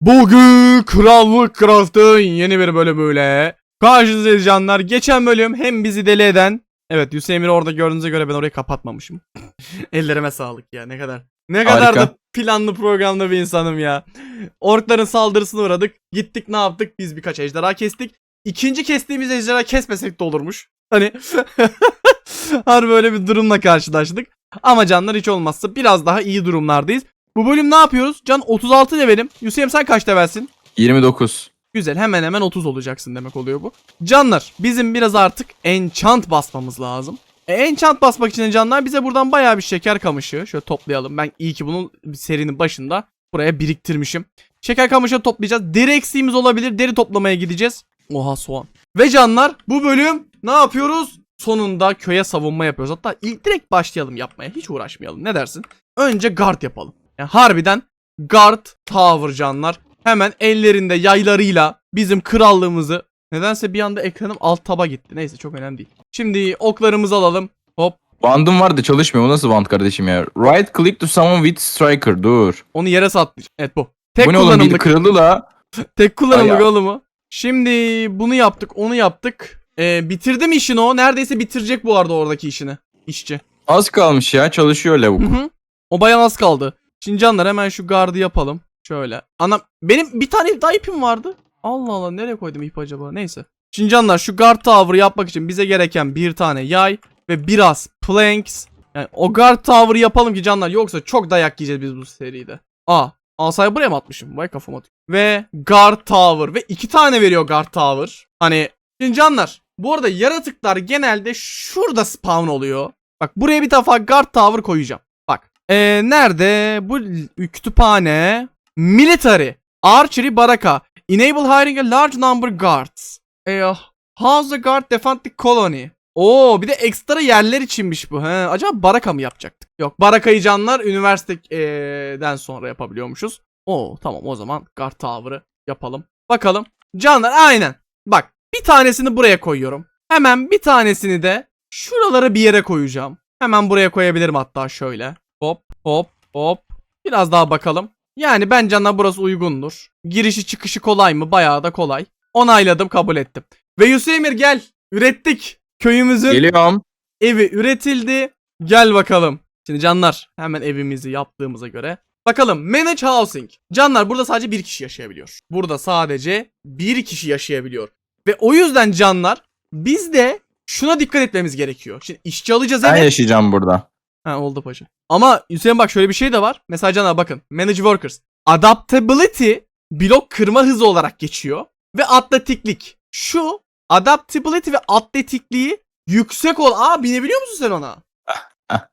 Bugün Krallık Craft'ın yeni bir bölümüyle karşınızdayız canlar. Geçen bölüm hem bizi deli eden Evet Hüseyin Emir'i orada gördüğünüze göre ben orayı kapatmamışım. Ellerime sağlık ya ne kadar. Ne kadar da Harika. planlı programlı bir insanım ya. Orkların saldırısına uğradık. Gittik ne yaptık? Biz birkaç ejderha kestik. İkinci kestiğimiz ejderha kesmesek de olurmuş. Hani Harbi böyle bir durumla karşılaştık. Ama canlar hiç olmazsa biraz daha iyi durumlardayız. Bu bölüm ne yapıyoruz? Can 36 levelim. Hüseyin sen kaç levelsin? 29. Güzel hemen hemen 30 olacaksın demek oluyor bu. Canlar bizim biraz artık enchant basmamız lazım. E, enchant basmak için de canlar bize buradan bayağı bir şeker kamışı. Şöyle toplayalım. Ben iyi ki bunun serinin başında buraya biriktirmişim. Şeker kamışı toplayacağız. Deri eksiğimiz olabilir. Deri toplamaya gideceğiz. Oha soğan. Ve canlar bu bölüm ne yapıyoruz? Sonunda köye savunma yapıyoruz. Hatta ilk direkt başlayalım yapmaya. Hiç uğraşmayalım. Ne dersin? Önce guard yapalım. Yani harbiden guard tower canlar. Hemen ellerinde yaylarıyla bizim krallığımızı nedense bir anda ekranım alt taba gitti. Neyse çok önemli değil. Şimdi oklarımızı alalım. Hop. Bandım vardı çalışmıyor. O nasıl band kardeşim ya? Right click to summon with striker. Dur. Onu yere sattı. Evet bu. Tek Bu ne oğlum? Kullanımlık. kırıldı la. Tek kullanımlık oğlum o. Şimdi bunu yaptık, onu yaptık. Ee, bitirdim işini o. Neredeyse bitirecek bu arada oradaki işini. İşçi. Az kalmış ya. Çalışıyor lavuk. Hı hı. O bayan az kaldı. Şimdi hemen şu gardı yapalım. Şöyle. Ana benim bir tane daha ipim vardı. Allah Allah nereye koydum ip acaba? Neyse. Şimdi şu guard tower yapmak için bize gereken bir tane yay ve biraz planks. Yani o guard tower yapalım ki canlar yoksa çok dayak yiyeceğiz biz bu seride. Aa asayı buraya mı atmışım? Vay kafama atıyor. Ve guard tower ve iki tane veriyor guard tower. Hani şimdi bu arada yaratıklar genelde şurada spawn oluyor. Bak buraya bir defa guard tower koyacağım. Ee, nerede? Bu kütüphane. Military. Archery baraka. Enable hiring a large number guards. Ee, house the guard defend the colony. Oo bir de ekstra yerler içinmiş bu. He, acaba baraka mı yapacaktık? Yok barakayı canlar üniversiteden sonra yapabiliyormuşuz. Oo tamam o zaman guard tower'ı yapalım. Bakalım. Canlar aynen. Bak bir tanesini buraya koyuyorum. Hemen bir tanesini de şuralara bir yere koyacağım. Hemen buraya koyabilirim hatta şöyle. Hop hop hop. Biraz daha bakalım. Yani ben canına burası uygundur. Girişi çıkışı kolay mı? Bayağı da kolay. Onayladım kabul ettim. Ve Hüseyinir gel. Ürettik. Köyümüzün Geliyorum. evi üretildi. Gel bakalım. Şimdi canlar hemen evimizi yaptığımıza göre. Bakalım manage housing. Canlar burada sadece bir kişi yaşayabiliyor. Burada sadece bir kişi yaşayabiliyor. Ve o yüzden canlar biz de şuna dikkat etmemiz gerekiyor. Şimdi işçi alacağız Ben evet. yaşayacağım burada. Ha oldu paşa. Ama Hüseyin bak şöyle bir şey de var. Mesela canlar bakın. Manage workers. Adaptability blok kırma hızı olarak geçiyor. Ve atletiklik. Şu adaptability ve atletikliği yüksek ol. Aa binebiliyor musun sen ona?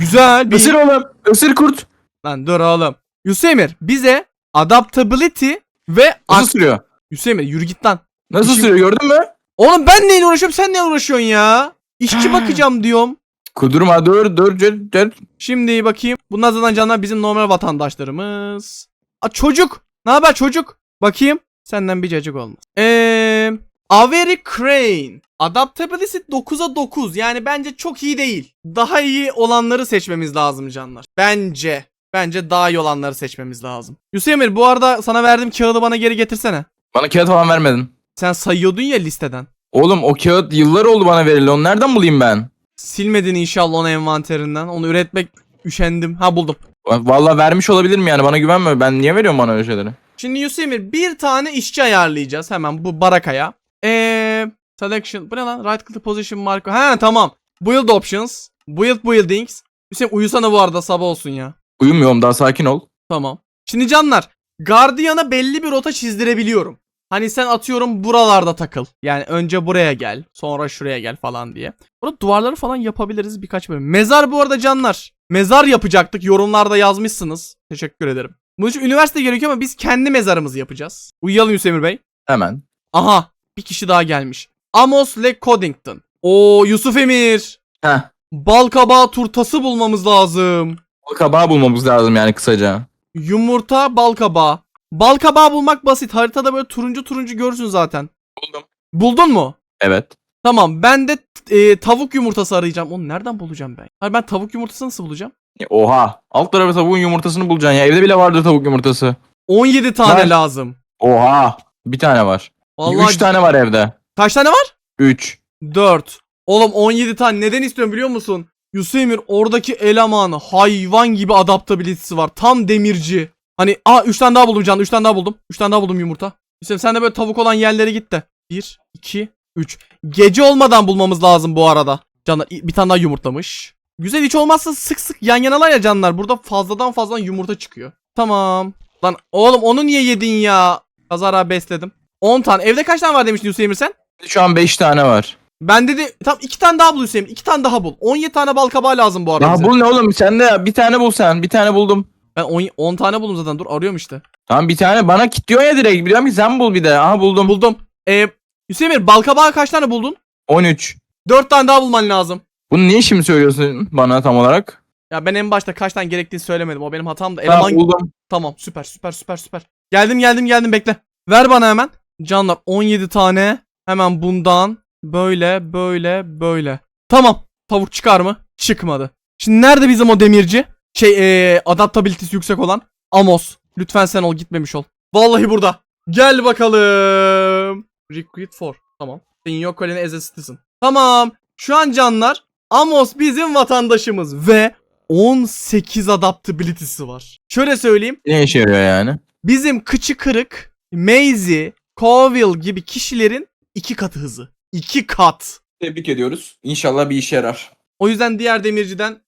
Güzel. Bir... Isır oğlum. Isır kurt. Lan dur oğlum. Hüseyin bize adaptability ve Nasıl sürüyor? Hüseyin yürü git lan. Nasıl İşim- sürüyor gördün mü? Oğlum ben neyle uğraşıyorum sen neyle uğraşıyorsun ya? İşçi bakacağım diyorum. Kudurma dur dur dur dur. Şimdi bakayım. Bunlar zaten canlar bizim normal vatandaşlarımız. A çocuk. Ne haber çocuk? Bakayım. Senden bir cacık olmaz. Eee Avery Crane. Adaptability 9'a 9. Yani bence çok iyi değil. Daha iyi olanları seçmemiz lazım canlar. Bence. Bence daha iyi olanları seçmemiz lazım. Hüseyin Emir, bu arada sana verdiğim kağıdı bana geri getirsene. Bana kağıt falan vermedin. Sen sayıyordun ya listeden. Oğlum o kağıt yıllar oldu bana verildi. Onu nereden bulayım ben? Silmedin inşallah onu envanterinden. Onu üretmek üşendim. Ha buldum. Vallahi vermiş olabilirim yani. Bana güvenme. Ben niye veriyorum bana öyle şeyleri? Şimdi Yusemir bir tane işçi ayarlayacağız hemen bu barakaya. Eee selection bu ne lan? Right click position marker. Ha tamam. Build options. Build buildings. Hüseyin uyusana bu arada sabah olsun ya. Uyumuyorum daha sakin ol. Tamam. Şimdi canlar Guardian'a belli bir rota çizdirebiliyorum. Hani sen atıyorum buralarda takıl. Yani önce buraya gel. Sonra şuraya gel falan diye. Burada duvarları falan yapabiliriz birkaç bölüm. Mezar bu arada canlar. Mezar yapacaktık. Yorumlarda yazmışsınız. Teşekkür ederim. Bunun için üniversite gerekiyor ama biz kendi mezarımızı yapacağız. Uyuyalım Hüseyin Bey. Hemen. Aha bir kişi daha gelmiş. Amos Le Coddington. Oo Yusuf Emir. Heh. Balkabağı turtası bulmamız lazım. O kabağı bulmamız lazım yani kısaca. Yumurta balkabağı. Balkabağı bulmak basit. Haritada böyle turuncu turuncu görürsün zaten. Buldum. Buldun mu? Evet. Tamam ben de e, tavuk yumurtası arayacağım. Onu nereden bulacağım ben? Hayır ben tavuk yumurtası nasıl bulacağım? Oha. Alt tarafı tavuğun yumurtasını bulacaksın ya. Evde bile vardır tavuk yumurtası. 17 tane Var. lazım. Oha. Bir tane var. Vallahi 3 tane var evde. kaç tane var? 3. 4. Oğlum 17 tane neden istiyorum biliyor musun? Yusemir oradaki eleman hayvan gibi adaptabilitesi var. Tam demirci. Hani aa 3 tane daha buldum can. 3 tane daha buldum. 3 tane daha buldum yumurta. Hüseyin sen de böyle tavuk olan yerlere git de. 1 2 3. Gece olmadan bulmamız lazım bu arada. Canlar bir tane daha yumurtlamış. Güzel hiç olmazsa sık sık yan yanalar ya canlar. Burada fazladan fazladan yumurta çıkıyor. Tamam. Lan oğlum onu niye yedin ya? Kazara besledim. 10 tane. Evde kaç tane var demiştin Hüseyin sen? Şu an 5 tane var. Ben dedi tam iki tane daha bul Hüseyin. iki tane daha bul. 17 tane bal kabağı lazım bu arada Ya bize. bul ne oğlum sen de bir tane bul sen. Bir tane buldum. Ben 10, 10 tane buldum zaten. Dur arıyorum işte. Tamam bir tane bana kilitliyor ya direkt. Biliyorum ki sen bul bir de. Aha buldum. Buldum. Ee, Hüseyin Emir, bal kabağı kaç tane buldun? 13. 4 tane daha bulman lazım. Bunu niye şimdi söylüyorsun bana tam olarak? Ya ben en başta kaç tane gerektiğini söylemedim. O benim hatamdı. Tamam Eleman buldum. tamam süper süper süper süper. Geldim geldim geldim bekle. Ver bana hemen. Canlar 17 tane. Hemen bundan böyle böyle böyle. Tamam. Tavuk çıkar mı? Çıkmadı. Şimdi nerede bizim o demirci? Şey ee, adaptabilitesi yüksek olan. Amos. Lütfen sen ol gitmemiş ol. Vallahi burada. Gel bakalım. Recruit for. Tamam. In your colony as a citizen. Tamam. Şu an canlar Amos bizim vatandaşımız ve 18 adaptability'si var. Şöyle söyleyeyim. Ne işe yarıyor yani? Bizim kıçı kırık, Maisie, Colville gibi kişilerin iki katı hızı. İki kat. Tebrik ediyoruz. İnşallah bir işe yarar. O yüzden diğer demirciden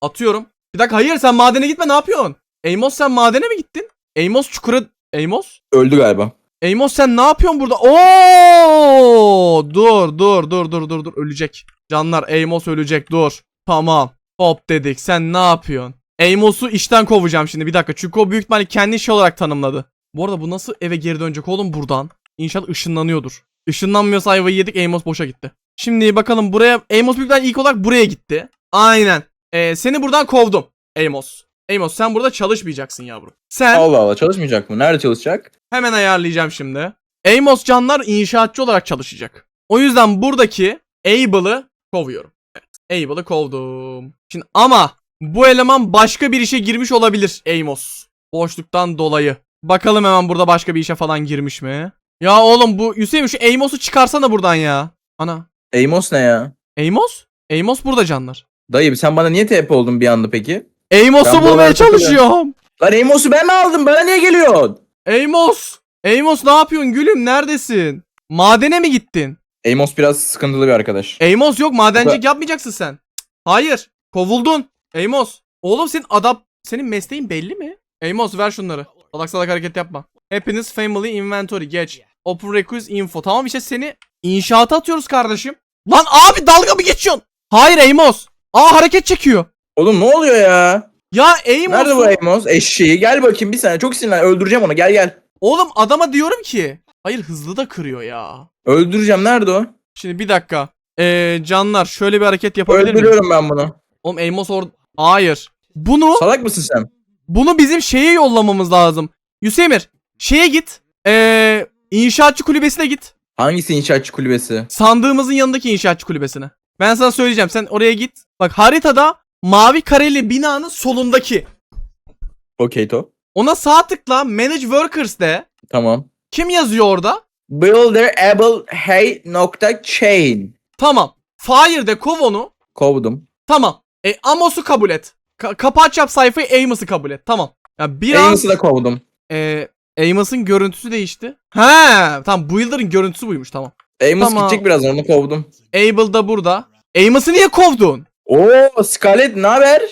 atıyorum. Bir dakika hayır sen madene gitme ne yapıyorsun? Amos sen madene mi gittin? Amos çukura... Amos? Öldü galiba. Amos sen ne yapıyorsun burada? Oo! Dur dur dur dur dur dur ölecek. Canlar Amos ölecek dur. Tamam. Hop dedik. Sen ne yapıyorsun? Amos'u işten kovacağım şimdi. Bir dakika. Çünkü o büyük ihtimalle kendi işi olarak tanımladı. Bu arada bu nasıl eve geri dönecek oğlum buradan? İnşallah ışınlanıyordur. Işınlanmıyorsa ayvayı yedik. Amos boşa gitti. Şimdi bakalım buraya. Amos büyük ihtimalle ilk olarak buraya gitti. Aynen. Ee, seni buradan kovdum. Amos. Amos sen burada çalışmayacaksın yavrum. Sen Allah Allah çalışmayacak mı? Nerede çalışacak? Hemen ayarlayacağım şimdi. Amos Canlar inşaatçı olarak çalışacak. O yüzden buradaki Abel'ı kovuyorum. Evet. Abel'ı kovdum. Şimdi ama bu eleman başka bir işe girmiş olabilir Amos. Boşluktan dolayı. Bakalım hemen burada başka bir işe falan girmiş mi? Ya oğlum bu Hüseyin şu Amos'u çıkarsana buradan ya. Ana. Amos ne ya? Amos? Amos burada canlar. Dayı sen bana niye TP oldun bir anda peki? Amos'u Ben bulmaya buralarda çalışıyorum. Lan Amos'u ben mi aldım? Bana niye geliyorsun? Amos! Amos ne yapıyorsun gülüm neredesin? Madene mi gittin? Amos biraz sıkıntılı bir arkadaş. Amos yok madencilik yapmayacaksın sen. Cık, Hayır. Kovuldun. Amos. Oğlum senin adap senin mesleğin belli mi? Amos ver şunları. Salak salak hareket yapma. Happiness Family Inventory geç. Open Request Info. Tamam işte seni inşaata atıyoruz kardeşim. Lan abi dalga mı geçiyorsun? Hayır Amos. Aa hareket çekiyor. Oğlum ne oluyor ya? Ya Amos. Nerede bu Amos? Eşeği. Gel bakayım bir saniye. Çok sinirlen. Öldüreceğim onu. Gel gel. Oğlum adama diyorum ki. Hayır hızlı da kırıyor ya. Öldüreceğim. Nerede o? Şimdi bir dakika. Ee, canlar şöyle bir hareket yapabilir miyim? Öldürüyorum ben bunu. Oğlum Amos or... Hayır. Bunu Salak mısın sen? Bunu bizim şeye yollamamız lazım. Yusemir şeye git. Ee, inşaatçı kulübesine git. Hangisi inşaatçı kulübesi? Sandığımızın yanındaki inşaatçı kulübesine. Ben sana söyleyeceğim. Sen oraya git. Bak haritada mavi kareli binanın solundaki. Okey to. Ona sağ tıkla Manage Workers de. Tamam. Kim yazıyor orada? Builder able hey nokta chain. Tamam. Fire de kov onu. Kovdum. Tamam. E, Amos'u kabul et. Ka- kapat yap sayfayı Amos'u kabul et. Tamam. Ya biraz Amos'u da kovdum. e, Amos'un görüntüsü değişti. He, tamam Builder'ın görüntüsü buymuş tamam. Amos Tamam. gidecek biraz onu kovdum. Abel da burada. Amos'u niye kovdun? Oo Scarlett ne haber?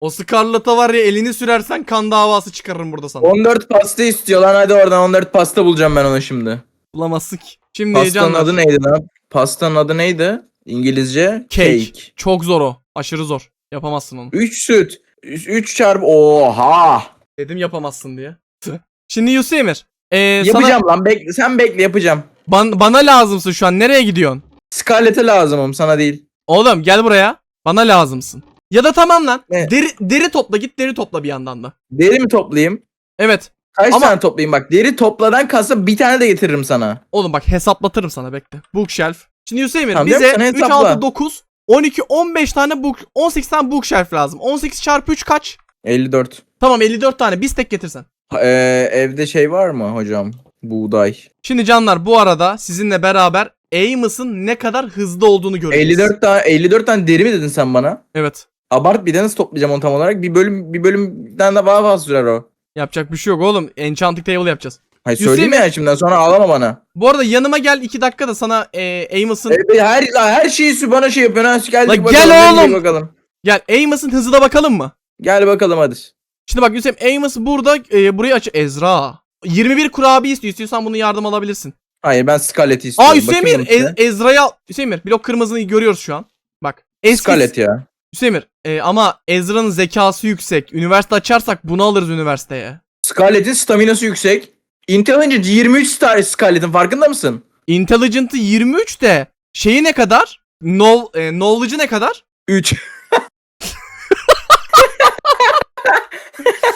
O Scarlett'a var ya elini sürersen kan davası çıkarırım burada sana. 14 pasta istiyor lan hadi oradan 14 pasta bulacağım ben ona şimdi. Bulamazsın ki. Şimdi Pastanın adı neydi lan? Pastanın adı neydi? İngilizce Cake. Çok zor o. Aşırı zor. Yapamazsın onu. 3 süt. 3 çarpı oha. Dedim yapamazsın diye. Şimdi Yusuf Emir. Ee, yapacağım lan bekle sen bekle yapacağım. Ban- bana lazımsın şu an. Nereye gidiyorsun? Scarlett'e lazımım sana değil. Oğlum gel buraya. Bana lazımsın. Ya da tamam lan. Ne? Deri, deri topla git deri topla bir yandan da. Deri mi toplayayım? Evet. Kaç Ama- tane toplayayım bak. Deri topladan kasa bir tane de getiririm sana. Oğlum bak hesaplatırım sana bekle. Bookshelf. Şimdi Emir Tamam, bize değil mi? Sen 3, hesapla. 6, 9, 12, 15 tane book, 18 tane bookshelf lazım. 18 çarpı 3 kaç? 54. Tamam 54 tane. Bir stack getirsen. Ee, evde şey var mı hocam? Buğday. Şimdi canlar bu arada sizinle beraber Amos'un ne kadar hızlı olduğunu göreceğiz. 54 tane 54 tane deri mi dedin sen bana? Evet. Abart bir de nasıl toplayacağım onu tam olarak? Bir bölüm bir bölümden de daha fazla sürer o. Yapacak bir şey yok oğlum. Enchanting table yapacağız. Hayır Hüseyin söyleyeyim mi? ya şimdiden sonra ağlama bana. Bu arada yanıma gel 2 dakika da sana e, Amos'un E, her her şeyi su bana şey yapıyorsun. Ha, geldik La bakalım. gel oğlum. Bakalım. gel Amos'un hızına bakalım mı? Gel bakalım hadi. Şimdi bak Hüseyin Amos burada e, burayı aç Ezra. 21 kurabiye istiyor. İstiyorsan bunu yardım alabilirsin. Hayır ben Scarlett'i istiyorum. Aa Hüseyin Bakayım Ez- Ezra'ya. Hüseyin blok kırmızını görüyoruz şu an. Bak. Eski Scarlett ya. Hüseyin e, ama Ezra'nın zekası yüksek. Üniversite açarsak bunu alırız üniversiteye. Scarlett'in staminası yüksek. Intelligence 23 star Scarlett'in farkında mısın? Intelligent'ı 23 de şeyi ne kadar? Know, e, knowledge'ı ne kadar? 3.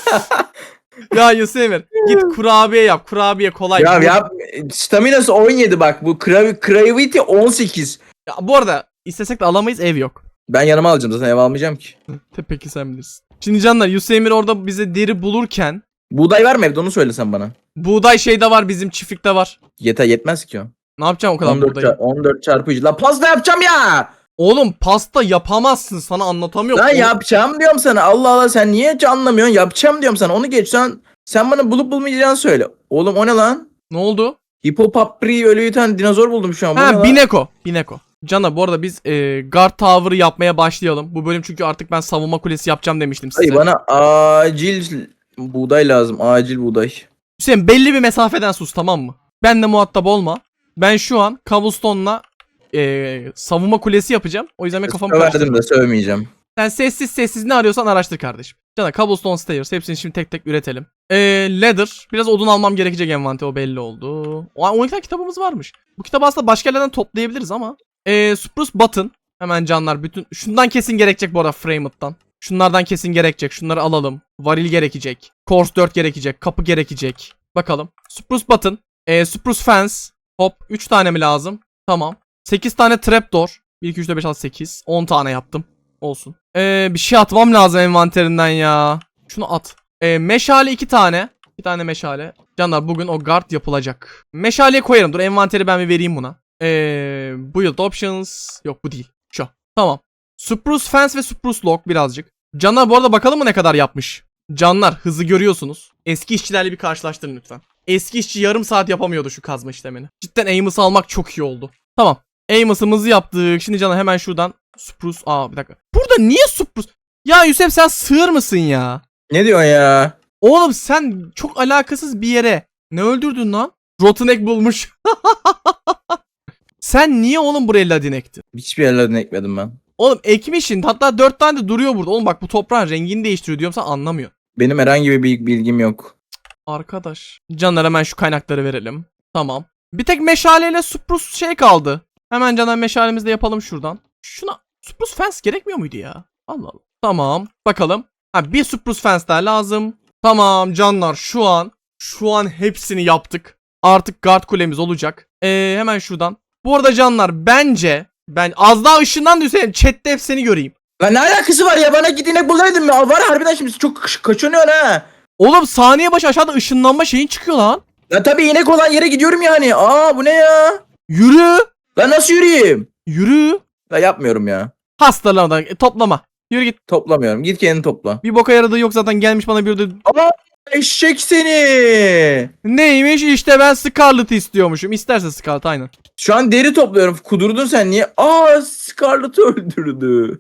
ya Hüseyin Mir, git kurabiye yap. Kurabiye kolay. ya Bu- ya staminası 17 bak bu Gravity 18. Ya, bu arada istesek de alamayız ev yok. Ben yanıma alacağım zaten ev almayacağım ki. Peki sen bilirsin. Şimdi canlar Hüseyin Mir orada bize deri bulurken Buğday var mı evde onu söylesen bana. buğday şeyde var bizim çiftlikte var. Yeter yetmez ki o. Ne yapacağım o kadar 14, buğdayı? çar- 14 çarpı 3. La pasta yapacağım ya. Oğlum pasta yapamazsın sana anlatamıyorum. Lan O- yapacağım diyorum sana. Allah Allah sen niye hiç anlamıyorsun? Yapacağım diyorum sana. Onu geç sen. Sen bana bulup bulmayacağını söyle. Oğlum o ne lan? Ne oldu? Hipopapri ölü yutan dinozor buldum şu an. Bu ne Ha lan? Bineko. Bineko. Cana bu arada biz e, guard tower'ı yapmaya başlayalım. Bu bölüm çünkü artık ben savunma kulesi yapacağım demiştim size. Hayır bana acil buğday lazım. Acil buğday. Hüseyin belli bir mesafeden sus tamam mı? Benle muhatap olma. Ben şu an cobblestone'la e, savunma kulesi yapacağım. O yüzden ben kafamı Verdim karıştırdım. de sövmeyeceğim. Sen sessiz sessiz ne arıyorsan araştır kardeşim. Cana cobblestone stairs hepsini şimdi tek tek üretelim. Ee, leather. Biraz odun almam gerekecek envante o belli oldu. O 12 tane kitabımız varmış. Bu kitabı aslında başka yerlerden toplayabiliriz ama. Ee, Spruce Button. Hemen canlar bütün. Şundan kesin gerekecek bu arada Framed'dan. Şunlardan kesin gerekecek. Şunları alalım. Varil gerekecek. Course 4 gerekecek. Kapı gerekecek. Bakalım. Spruce Button. Ee, Spruce Fence. Hop 3 tane mi lazım? Tamam. 8 tane Trapdoor. 1, 2, 3, 4, 5, 6, 8. 10 tane yaptım. Olsun. Ee, bir şey atmam lazım envanterinden ya. Şunu at. Ee, meşale iki tane. Bir tane meşale. Canlar bugün o guard yapılacak. Meşaleye koyarım. Dur envanteri ben bir vereyim buna. Ee, build options. Yok bu değil. Şu. Tamam. Spruce fence ve spruce log birazcık. Canlar bu arada bakalım mı ne kadar yapmış. Canlar hızı görüyorsunuz. Eski işçilerle bir karşılaştırın lütfen. Eski işçi yarım saat yapamıyordu şu kazma işlemini. Cidden Amos almak çok iyi oldu. Tamam. Amos'ımızı yaptık. Şimdi canım hemen şuradan Spruce. Aa bir dakika. Burada niye Spruce? Ya Yusuf sen sığır mısın ya? Ne diyorsun ya? Oğlum sen çok alakasız bir yere ne öldürdün lan? Rotten egg bulmuş. sen niye oğlum buraya ladin ektin? Hiçbir yerlerden ekmedim ben. Oğlum ekmişin hatta dört tane de duruyor burada. Oğlum bak bu toprağın rengini değiştiriyor diyorum sen anlamıyor. Benim herhangi bir bil- bilgim yok. Arkadaş. Canlar hemen şu kaynakları verelim. Tamam. Bir tek meşaleyle Spruce şey kaldı. Hemen canlar meşalemizi de yapalım şuradan. Şuna Spruce fence gerekmiyor muydu ya? Allah Allah. Tamam. Bakalım. Ha bir Spruce fence daha lazım. Tamam canlar şu an şu an hepsini yaptık. Artık guard kulemiz olacak. Ee, hemen şuradan. Bu arada canlar bence ben az daha ışından düşeyim. Chat'te hep seni göreyim. Lan ne alakası var ya bana git inek bulaydın mı? Var harbiden şimdi çok kaç- kaçınıyorsun ha. Oğlum saniye başı aşağıda ışınlanma şeyin çıkıyor lan. Ya tabii inek olan yere gidiyorum yani. Aa bu ne ya? Yürü. Lan nasıl yürüyeyim? Yürü. La yapmıyorum ya. Hastalamadan e, toplama. Yürü git. Toplamıyorum. Git kendini topla. Bir boka yaradığı yok zaten gelmiş bana bir de Aa eşek seni. neymiş işte ben Scarlet istiyormuşum. İsterse Scarlet aynen. Şu an deri topluyorum. Kudurdun sen niye? Aa Scarlett'ı öldürdü.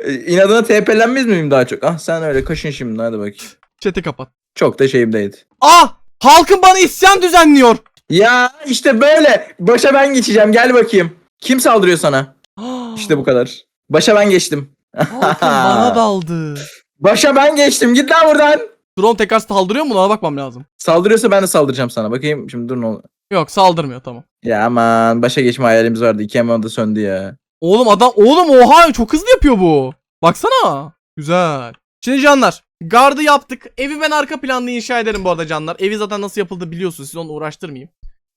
E, İnadına TP'lenmez miyim daha çok? Ah sen öyle kaşın şimdi hadi bakayım. Chat'i kapat. Çok da şeyimdeydi. Ah! Halkın bana isyan düzenliyor. Ya işte böyle. Başa ben geçeceğim gel bakayım. Kim saldırıyor sana? İşte bu kadar. Başa ben geçtim. Halkın bana daldı. Başa ben geçtim. Git lan buradan. Drone tekrar saldırıyor mu? Ona bakmam lazım. Saldırıyorsa ben de saldıracağım sana. Bakayım şimdi dur ne olur. Yok saldırmıyor tamam. Ya aman başa geçme hayalimiz vardı. İki hemen da söndü ya. Oğlum adam oğlum oha çok hızlı yapıyor bu. Baksana. Güzel. Şimdi canlar gardı yaptık. Evi ben arka planda inşa ederim bu arada canlar. Evi zaten nasıl yapıldı biliyorsunuz. Siz onu uğraştırmayayım.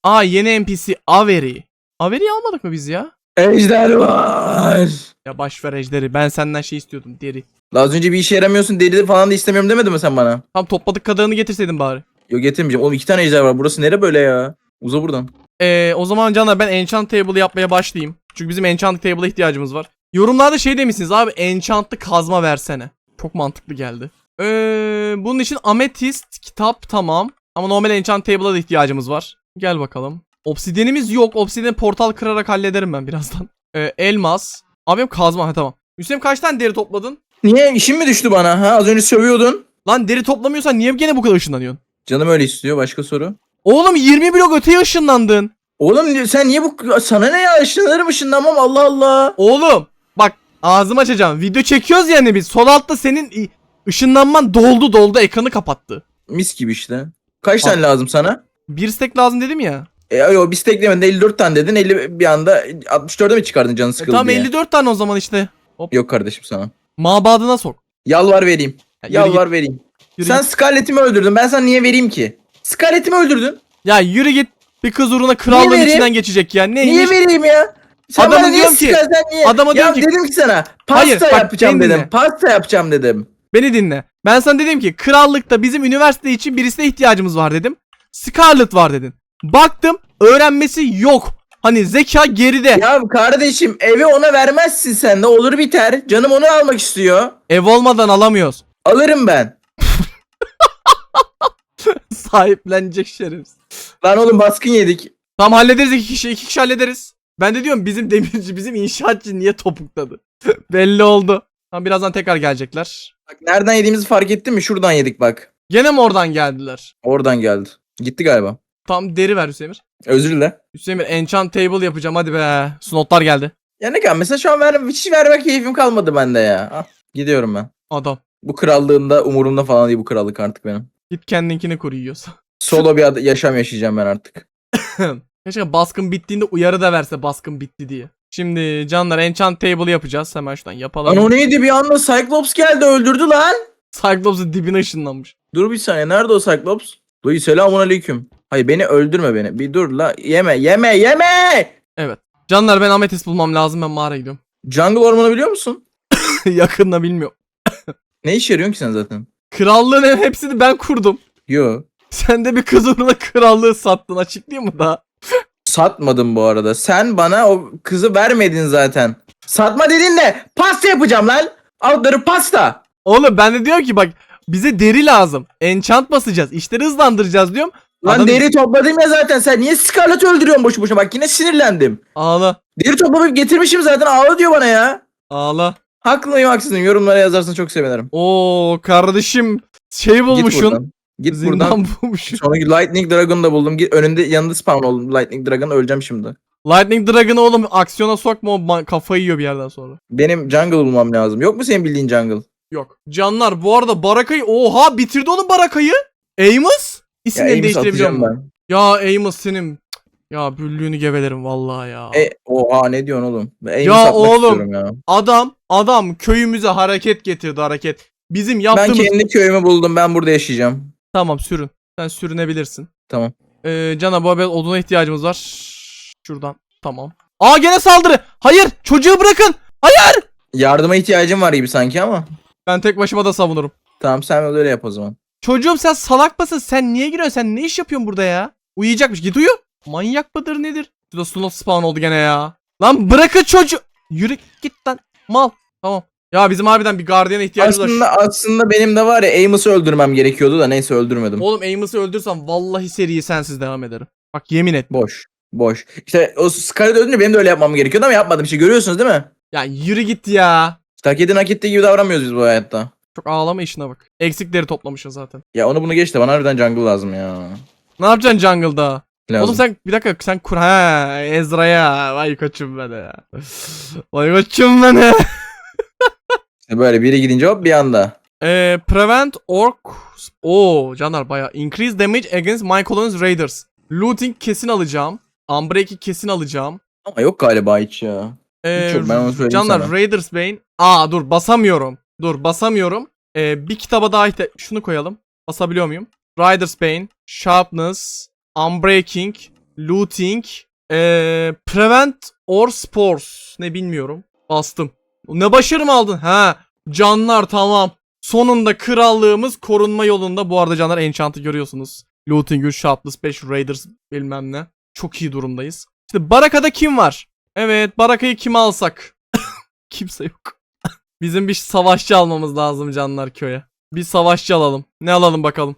Aa yeni NPC Avery. Avery'i almadık mı biz ya? Ejder var. Ya baş ver ejderi. Ben senden şey istiyordum deri. La az önce bir işe yaramıyorsun deri falan da istemiyorum demedin mi sen bana? Tam topladık kadarını getirseydin bari. Yok getirmeyeceğim. Oğlum iki tane ejder var. Burası nere böyle ya? Uza buradan. Ee, o zaman Canlar ben enchant table yapmaya başlayayım. Çünkü bizim enchant table'a ihtiyacımız var. Yorumlarda şey demişsiniz abi enchantlı kazma versene. Çok mantıklı geldi. Ee, bunun için ametist kitap tamam. Ama normal enchant table'a da ihtiyacımız var. Gel bakalım. Obsidianimiz yok. Obsidian portal kırarak hallederim ben birazdan. Ee, elmas. Abi benim kazma ha tamam. Hüseyin kaç tane deri topladın? Niye? işin mi düştü bana? Ha az önce sövüyordun. Lan deri toplamıyorsan niye gene bu kadar ışınlanıyorsun? Canım öyle istiyor. Başka soru. Oğlum 20 blok öteye ışınlandın. Oğlum sen niye bu... Sana ne ya? Işınlanırım ışınlanmam. Allah Allah. Oğlum bak ağzımı açacağım. Video çekiyoruz yani biz. Sol altta senin i- ışınlanman doldu doldu ekranı kapattı. Mis gibi işte. Kaç tane lazım sana? Bir stack lazım dedim ya. E, yo bir stack demedin 54 tane dedin 50 bir anda 64'e mi çıkardın canın E, sıkıldı tamam diye? 54 tane o zaman işte. Yok kardeşim sana. Mabadına sok. Yalvar vereyim. Ya, yürü Yalvar vereyim. yürü Sen git. Scarlett'imi öldürdün. Ben sana niye vereyim ki? Scarlett'imi öldürdün. Ya yürü git. Bir kız uğruna krallığın vereyim? içinden geçecek ya. Neymiş? Niye vereyim ya? Sen Adama bana niye diyorum ki- sıkarsan niye? adama ya diyorum ki- dedim ki sana pasta Hayır, bak, yapacağım beni dedim. Pasta yapacağım dedim. Beni dinle. Ben sana dedim ki krallıkta bizim üniversite için birisine ihtiyacımız var dedim. Scarlet var dedin. Baktım öğrenmesi yok. Hani zeka geride. Ya kardeşim evi ona vermezsin sen de olur biter. Canım onu almak istiyor. Ev olmadan alamıyoruz. Alırım ben. Sahiplenecek şerefsiz. Lan oğlum baskın yedik. Tamam hallederiz iki kişi. iki kişi hallederiz. Ben de diyorum bizim demirci bizim inşaatçı niye topukladı. Belli oldu. Tamam birazdan tekrar gelecekler. Bak nereden yediğimizi fark ettin mi? Şuradan yedik bak. Gene mi oradan geldiler? Oradan geldi. Gitti galiba. Tam deri ver Hüseyin. Özür dile. Hüseyin enchant table yapacağım hadi be. Slotlar geldi. Ya ne kadar mesela şu an ver, hiç verme keyfim kalmadı bende ya. Ah, gidiyorum ben. Adam. Bu krallığında umurumda falan değil bu krallık artık benim. Git kendinkini kur yiyorsa. Solo bir ad- yaşam yaşayacağım ben artık. Keşke baskın bittiğinde uyarı da verse baskın bitti diye. Şimdi canlar enchant table yapacağız. Hemen şuradan yapalım. Lan o neydi bir anda Cyclops geldi öldürdü lan. Cyclops'un dibine ışınlanmış. Dur bir saniye nerede o Cyclops? Dayı selamun aleyküm. Hayır beni öldürme beni. Bir dur la yeme yeme yeme. Evet. Canlar ben ametist bulmam lazım ben mağaraya gidiyorum. Jungle ormanı biliyor musun? Yakında bilmiyorum. Ne işe yarıyorsun ki sen zaten? Krallığın hem- hepsini ben kurdum. Yo. Sen de bir kız uğruna krallığı sattın açıklayayım mı daha? Satmadım bu arada. Sen bana o kızı vermedin zaten. Satma dedin de pasta yapacağım lan. Altları pasta. Oğlum ben de diyorum ki bak bize deri lazım. Enchant basacağız. İşleri hızlandıracağız diyorum. Lan Adam- deri topladım ya zaten. Sen niye Scarlet öldürüyorsun boşu boşuna? Bak yine sinirlendim. Ağla. Deri toplamayıp getirmişim zaten. Ağla diyor bana ya. Ağla. Haklı mıyım haksız mıyım? Yorumlara yazarsan çok sevinirim. Oo kardeşim şey bulmuşsun. Git Zindan buradan. bulmuşsun. Sonra Lightning Dragon'u da buldum. Git önünde yanında spawn oldum. Lightning Dragon öleceğim şimdi. Lightning Dragon'ı oğlum aksiyona sokma o ma- kafayı yiyor bir yerden sonra. Benim jungle bulmam lazım. Yok mu senin bildiğin jungle? Yok. Canlar bu arada Baraka'yı oha bitirdi oğlum Baraka'yı. Amos? Ya İsimlerini değiştirebiliyor atacağım musun? Ya Amos senin Cık, ya büllüğünü gevelerim vallahi ya. E, oha ne diyorsun oğlum? Ben Ya atmak oğlum. istiyorum ya. Adam adam köyümüze hareket getirdi hareket. Bizim Ben yaptığımız kendi köyümü buldum. Ben burada yaşayacağım. Tamam sürün. Sen sürünebilirsin. Tamam. Ee, Cana bu oduna ihtiyacımız var. Şuradan. Tamam. Aa gene saldırı. Hayır çocuğu bırakın. Hayır. Yardıma ihtiyacım var gibi sanki ama. Ben tek başıma da savunurum. Tamam sen öyle yap o zaman. Çocuğum sen salak mısın? Sen niye giriyorsun? Sen ne iş yapıyorsun burada ya? Uyuyacakmış. Git uyu. Manyak mıdır nedir? Şurada slot spawn oldu gene ya. Lan bırakın çocuğu. Yürü git lan. Mal. Tamam. Ya bizim harbiden bir gardiyana ihtiyacımız var. Aslında aslında benim de var ya Amos'u öldürmem gerekiyordu da neyse öldürmedim. Oğlum Amos'u öldürsem vallahi seriyi sensiz devam ederim. Bak yemin et. Boş. Boş. İşte o Scarlet öldürünce benim de öyle yapmam gerekiyordu ama yapmadım. İşte görüyorsunuz değil mi? Ya yürü git ya. İşte hak edin hak ettiği gibi davranmıyoruz biz bu hayatta. Çok ağlama işine bak. Eksikleri toplamışsın zaten. Ya onu bunu geç de bana harbiden jungle lazım ya. Ne yapacaksın jungle'da? Lazım. Oğlum sen bir dakika sen kur ha Ezra'ya. Vay koçum bana ya. Vay koçum bana. İşte böyle biri gidince hop bir anda. Ee, prevent orc. Oo canlar baya. Increase damage against my colony's raiders. Looting kesin alacağım. Unbreak'i kesin alacağım. Ama yok galiba hiç ya. Ee, Hiç yok, ben onu söyleyeyim canlar sana. Raiders Bane. Aa dur basamıyorum. Dur basamıyorum. Ee, bir kitaba daha ihtiyaç... Şunu koyalım. Basabiliyor muyum? Riders Bane. Sharpness. Unbreaking. Looting. Ee, prevent or spores. Ne bilmiyorum. Bastım. Ne başarı mı aldın? Ha. Canlar tamam. Sonunda krallığımız korunma yolunda. Bu arada canlar enchant'ı görüyorsunuz. Looting 3, Shotless 5, Raiders bilmem ne. Çok iyi durumdayız. İşte Baraka'da kim var? Evet Baraka'yı kime alsak? Kimse yok. Bizim bir savaşçı almamız lazım canlar köye. Bir savaşçı alalım. Ne alalım bakalım.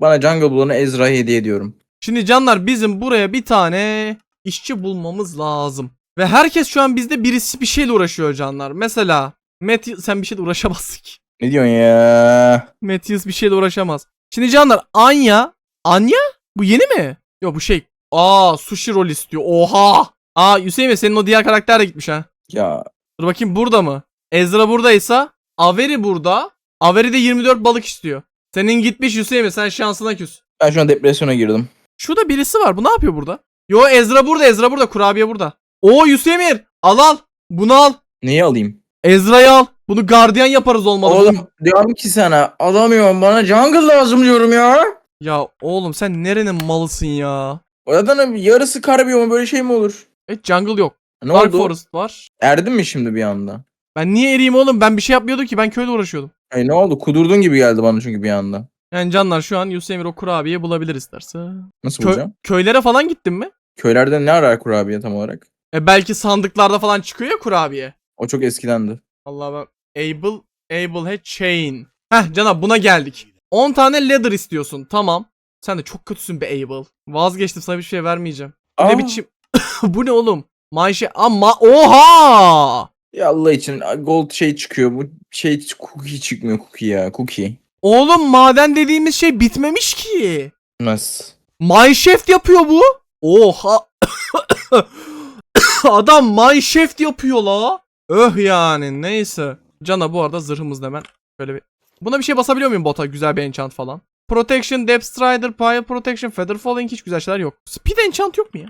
Bana Jungle Blood'unu Ezra'ya hediye ediyorum. Şimdi canlar bizim buraya bir tane işçi bulmamız lazım. Ve herkes şu an bizde birisi bir şeyle uğraşıyor canlar. Mesela Matthew sen bir şeyle uğraşamazsın ki. Ne diyorsun ya? Matthews bir şeyle uğraşamaz. Şimdi canlar Anya. Anya? Bu yeni mi? Yok bu şey. Aa sushi roll istiyor. Oha. Aa Hüseyin Bey, senin o diğer karakter de gitmiş ha. Ya Dur bakayım burada mı? Ezra buradaysa Averi burada. Averi de 24 balık istiyor. Senin gitmiş Hüseyin Bey, sen şansına küs. ben şu an depresyona girdim. Şurada birisi var. Bu ne yapıyor burada? Yo Ezra burada. Ezra burada. Kurabiye burada. Oo Hüsemir. Al al. Bunu al. Neyi alayım? Ezra'yı al. Bunu gardiyan yaparız olmalı. Oğlum diyorum ki sana alamıyorum bana jungle lazım diyorum ya. Ya oğlum sen nerenin malısın ya? O zaten yarısı kar biyomu böyle şey mi olur? Evet jungle yok. Ne Dark oldu? Forest var. Erdin mi şimdi bir anda? Ben niye eriyim oğlum? Ben bir şey yapmıyordum ki. Ben köyle uğraşıyordum. Ay ne oldu? Kudurdun gibi geldi bana çünkü bir anda. Yani canlar şu an Hüsemir o kurabiye bulabilir isterse. Nasıl Kö- bulacağım? köylere falan gittin mi? Köylerde ne arar kurabiye tam olarak? E belki sandıklarda falan çıkıyor ya kurabiye. O çok eskidendi. Allah ben able able he chain. Heh canım buna geldik. 10 tane leather istiyorsun. Tamam. Sen de çok kötüsün be able. Vazgeçtim sana bir şey vermeyeceğim. Bu Aa, Ne biçim? bu ne oğlum? Manşe ama oha! Ya Allah için gold şey çıkıyor. Bu şey cookie çıkmıyor cookie ya. Cookie. Oğlum maden dediğimiz şey bitmemiş ki. Nasıl? Mineshaft yapıyor bu. Oha. Adam mineshaft yapıyor la. Öh yani neyse. Cana bu arada zırhımız hemen böyle bir. Buna bir şey basabiliyor muyum bota? Güzel bir enchant falan. Protection, Depth Strider, Pile Protection, Feather Falling hiç güzel şeyler yok. Speed enchant yok mu ya?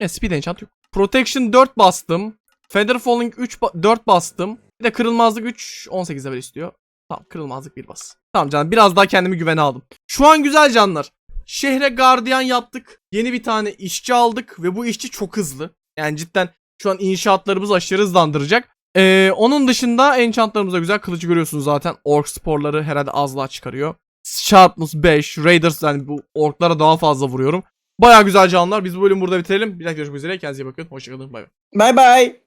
E speed enchant yok. Protection 4 bastım. Feather Falling 3 ba- 4 bastım. Bir de kırılmazlık 3 18 level istiyor. Tamam kırılmazlık bir bas. Tamam canım biraz daha kendimi güvene aldım. Şu an güzel canlar. Şehre gardiyan yaptık. Yeni bir tane işçi aldık ve bu işçi çok hızlı. Yani cidden şu an inşaatlarımızı aşırı hızlandıracak. Ee, onun dışında enchantlarımıza güzel kılıcı görüyorsunuz zaten. Ork sporları herhalde azlığa çıkarıyor. Sharpness 5, Raiders yani bu orklara daha fazla vuruyorum. Baya güzel canlar. Biz bu bölümü burada bitirelim. Bir dakika görüşmek üzere. Kendinize iyi bakın. Hoşçakalın. Bay bay. Bye bye.